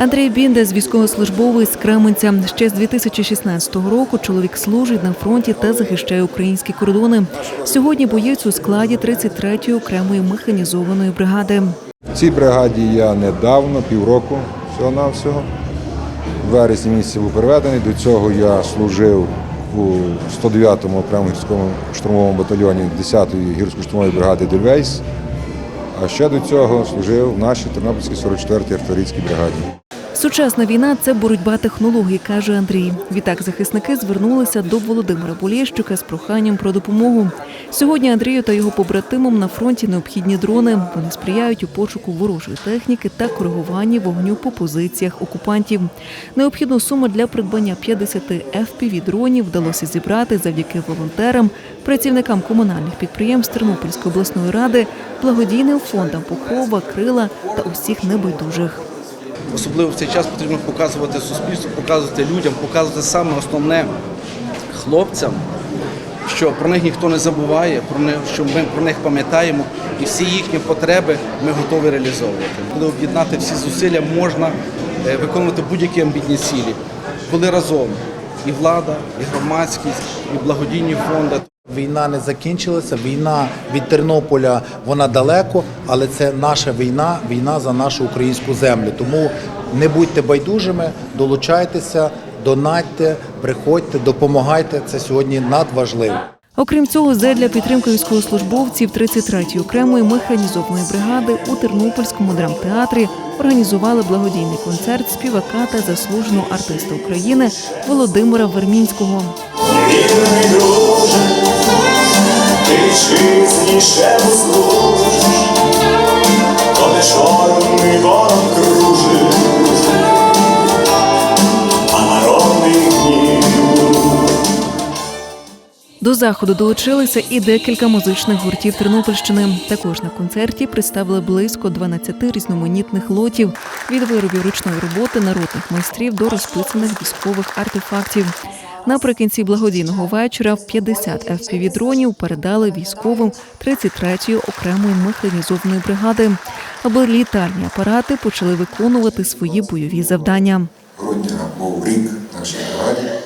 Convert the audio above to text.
Андрій Біндес, військовослужбовець з Кременця. Ще з 2016 року чоловік служить на фронті та захищає українські кордони. Сьогодні боєць у складі 33-ї окремої механізованої бригади. В цій бригаді я недавно, півроку всього-навсього. В вересні місяці був переведений. До цього я служив у 109-му окремому гірському штурмовому батальйоні 10-ї гірсько-штурмової бригади Дельвейс. А ще до цього служив в нашій Тернопільській 44-й артилерійській бригаді. Сучасна війна це боротьба технологій, каже Андрій. Відтак захисники звернулися до Володимира Полєщука з проханням про допомогу. Сьогодні Андрію та його побратимам на фронті необхідні дрони. Вони сприяють у пошуку ворожої техніки та коригуванні вогню по позиціях окупантів. Необхідну суму для придбання 50 fpv дронів вдалося зібрати завдяки волонтерам, працівникам комунальних підприємств Тернопільської обласної ради, благодійним фондам Покрова, Крила та усіх небайдужих. Особливо в цей час потрібно показувати суспільству, показувати людям, показувати саме основне хлопцям, що про них ніхто не забуває, про них, що ми про них пам'ятаємо, і всі їхні потреби ми готові реалізовувати. Коли об'єднати всі зусилля, можна е, виконувати будь-які амбітні цілі, коли разом і влада, і громадськість, і благодійні фонди. Війна не закінчилася. Війна від Тернополя вона далеко, але це наша війна, війна за нашу українську землю. Тому не будьте байдужими, долучайтеся, донатьте, приходьте, допомагайте. Це сьогодні надважливо. Окрім цього, задля підтримки військовослужбовців 33-ї окремої механізованої бригади у Тернопільському драмтеатрі організували благодійний концерт співака та заслуженого артиста України Володимира Вермінського. Чесніше служиш, коли чорний ворог кружить, а народний гнів До заходу долучилися і декілька музичних гуртів Тернопільщини. Також на концерті представили близько 12 різноманітних лотів від виробів ручної роботи народних майстрів до розписаних військових артефактів. Наприкінці благодійного вечора 50 fpv дронів передали військовим 33-ї окремої механізованої бригади, аби літальні апарати почали виконувати свої бойові завдання. Грудня був рік нашій бригаді.